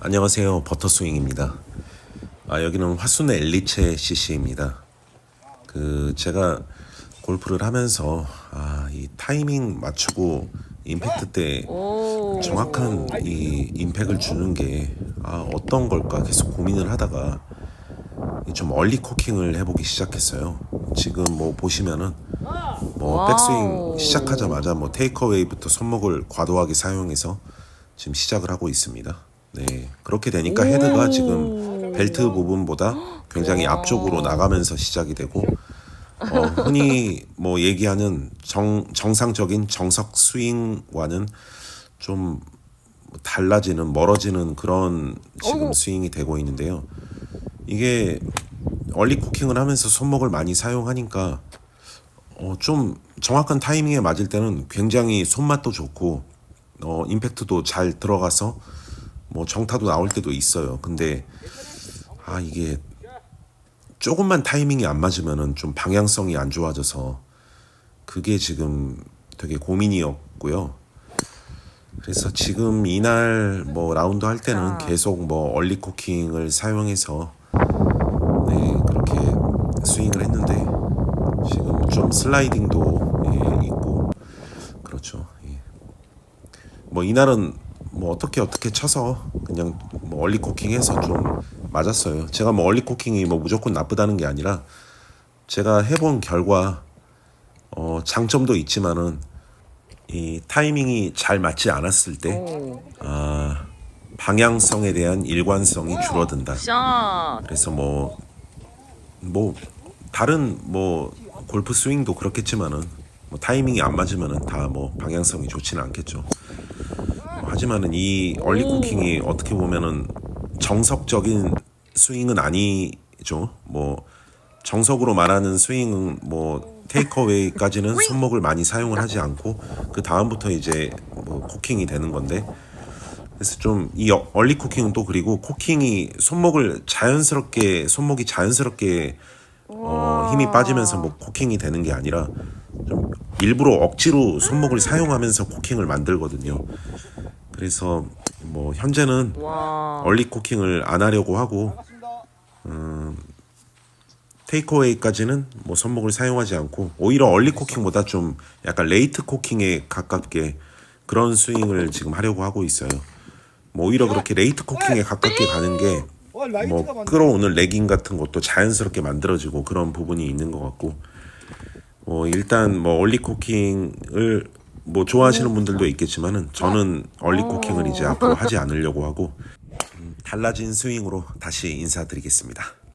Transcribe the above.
안녕하세요. 버터스윙입니다. 아, 여기는 화순의 엘리체 CC입니다. 그 제가 골프를 하면서 아, 이 타이밍 맞추고 임팩트 때 오. 정확한 이 임팩을 주는 게 아, 어떤 걸까 계속 고민을 하다가 이좀 얼리 코킹을 해보기 시작했어요. 지금 뭐 보시면은 뭐. 백스윙 시작하자마자 뭐 테이크어웨이부터 손목을 과도하게 사용해서 지금 시작을 하고 있습니다. 네 그렇게 되니까 헤드가 지금 벨트 부분보다 굉장히 앞쪽으로 나가면서 시작이 되고 어, 흔히 뭐 얘기하는 정, 정상적인 정석 스윙과는 좀 달라지는 멀어지는 그런 지금 스윙이 되고 있는데요. 이게 얼리 쿠킹을 하면서 손목을 많이 사용하니까 어, 좀 정확한 타이밍에 맞을 때는 굉장히 손맛도 좋고 어, 임팩트도 잘 들어가서 뭐 정타도 나올 때도 있어요. 근데 아 이게 조금만 타이밍이 안 맞으면은 좀 방향성이 안 좋아져서 그게 지금 되게 고민이었고요. 그래서 지금 이날 뭐 라운드 할 때는 계속 뭐 얼리 코킹을 사용해서 네 그렇게 스윙을 했는데 지금 좀 슬라이딩도 예, 있고 그렇죠. 예. 뭐 이날은 뭐 어떻게 어떻게 쳐서 그냥 뭐 얼리 코킹해서 좀 맞았어요. 제가 뭐 얼리 코킹이 뭐 무조건 나쁘다는 게 아니라 제가 해본 결과 어 장점도 있지만은 이 타이밍이 잘 맞지 않았을 때 아, 방향성에 대한 일관성이 줄어든다. 샷. 그래서 뭐, 뭐, 다른 뭐, 골프 스윙도 그렇겠지만은, 뭐 타이밍이 안 맞으면은 다 뭐 방향성이 좋지는 않겠죠. 뭐 하지만은 이 얼리 쿠킹이 어떻게 보면은 정석적인 스윙은 아니죠. 뭐, 정석으로 말하는 스윙은 뭐 테이크어웨이까지는 손목을 많이 사용을 하지 않고 그 다음부터 이제 뭐 코킹이 되는 건데 그래서 좀 이 얼리 코킹은 또 그리고 코킹이 손목을 자연스럽게 손목이 자연스럽게 어, 힘이 빠지면서 뭐 코킹이 되는 게 아니라 좀 일부러 억지로 손목을 사용하면서 코킹을 만들거든요. 그래서 뭐 현재는 와. 얼리 코킹을 안 하려고 하고 테이크어웨이까지는 뭐 손목을 사용하지 않고 오히려 얼리 코킹보다 좀 약간 레이트 코킹에 가깝게 그런 스윙을 지금 하려고 하고 있어요. 뭐 오히려 그렇게 레이트 코킹에 가깝게 가는 게 뭐 끌어오는 레깅 같은 것도 자연스럽게 만들어지고 그런 부분이 있는 것 같고 뭐 일단 뭐 얼리 코킹을 뭐 좋아하시는 분들도 있겠지만은 저는 얼리 코킹을 이제 앞으로 하지 않으려고 하고 음, 달라진 스윙으로 다시 인사드리겠습니다.